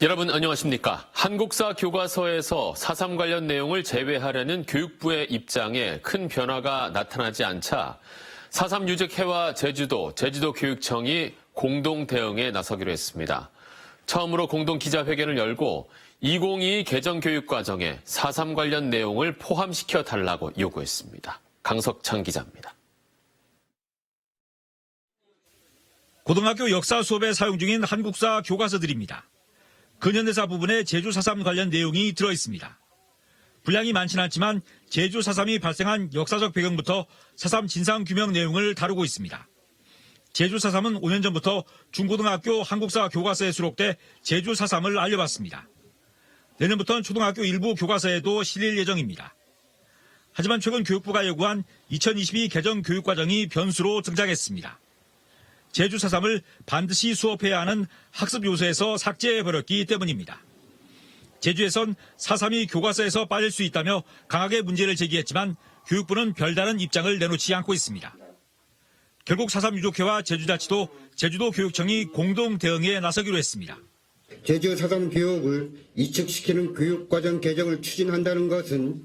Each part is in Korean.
여러분 안녕하십니까? 한국사 교과서에서 4.3 관련 내용을 제외하려는 교육부의 입장에 큰 변화가 나타나지 않자 4.3 유적해와 제주도, 제주도 교육청이 공동 대응에 나서기로 했습니다. 처음으로 공동 기자회견을 열고 2022 개정 교육 과정에 4.3 관련 내용을 포함시켜 달라고 요구했습니다. 강석창 기자입니다. 고등학교 역사 수업에 사용 중인 한국사 교과서들입니다. 근현대사 부분에 제주 4.3 관련 내용이 들어 있습니다. 분량이 많지는 않지만 제주 4.3이 발생한 역사적 배경부터 4.3 진상 규명 내용을 다루고 있습니다. 제주 4.3은 5년 전부터 중고등학교 한국사 교과서에 수록돼 제주 4.3을 알려봤습니다. 내년부터는 초등학교 일부 교과서에도 실릴 예정입니다. 하지만 최근 교육부가 요구한 2022 개정 교육과정이 변수로 등장했습니다. 제주 4.3을 반드시 수업해야 하는 학습 요소에서 삭제해버렸기 때문입니다. 제주에선 4.3이 교과서에서 빠질 수 있다며 강하게 문제를 제기했지만 교육부는 별다른 입장을 내놓지 않고 있습니다. 결국 4.3 유족회와 제주자치도 제주도 교육청이 공동 대응에 나서기로 했습니다. 제주 사상 교육을 이축시키는 교육과정 개정을 추진한다는 것은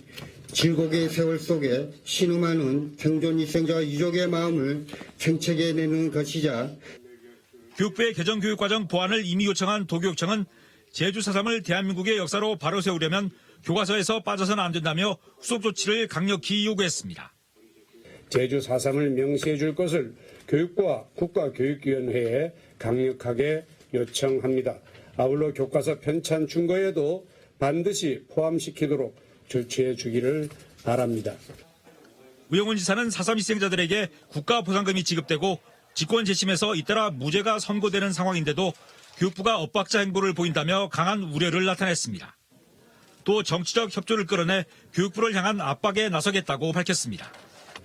질곡의 세월 속에 신음하는 생존 희생자와 유족의 마음을 생채해내는 것이자 교육부의 개정 교육과정 보완을 이미 요청한 도교육청은 제주 4.3을 대한민국의 역사로 바로 세우려면 교과서에서 빠져서는 안 된다며 후속 조치를 강력히 요구했습니다. 제주 4.3을 명시해 줄 것을 교육부와 국가교육위원회에 강력하게 요청합니다. 아울러 교과서 편찬 준거에도 반드시 포함시키도록 조치해 주기를 바랍니다. 우영훈 지사는 4.3 희생자들에게 국가 보상금이 지급되고 직권 재심에서 잇따라 무죄가 선고되는 상황인데도 교육부가 엇박자 행보를 보인다며 강한 우려를 나타냈습니다. 또 정치적 협조를 끌어내 교육부를 향한 압박에 나서겠다고 밝혔습니다.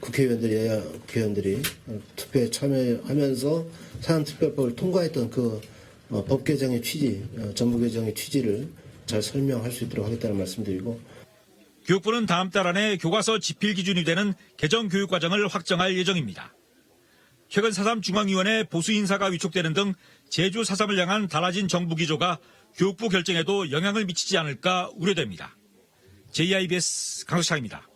국회의원들이 여야 국회의원들이 투표에 참여하면서 사안특별법을 통과했던 그 어, 법 개정의 취지, 어, 정부 개정의 취지를 잘 설명할 수 있도록 하겠다는 말씀드리고 교육부는 다음 달 안에 교과서 집필 기준이 되는 개정 교육 과정을 확정할 예정입니다. 최근 4.3 중앙위원회 보수 인사가 위촉되는 등 제주 4.3을 향한 달라진 정부 기조가 교육부 결정에도 영향을 미치지 않을까 우려됩니다. JIBS 강석창입니다.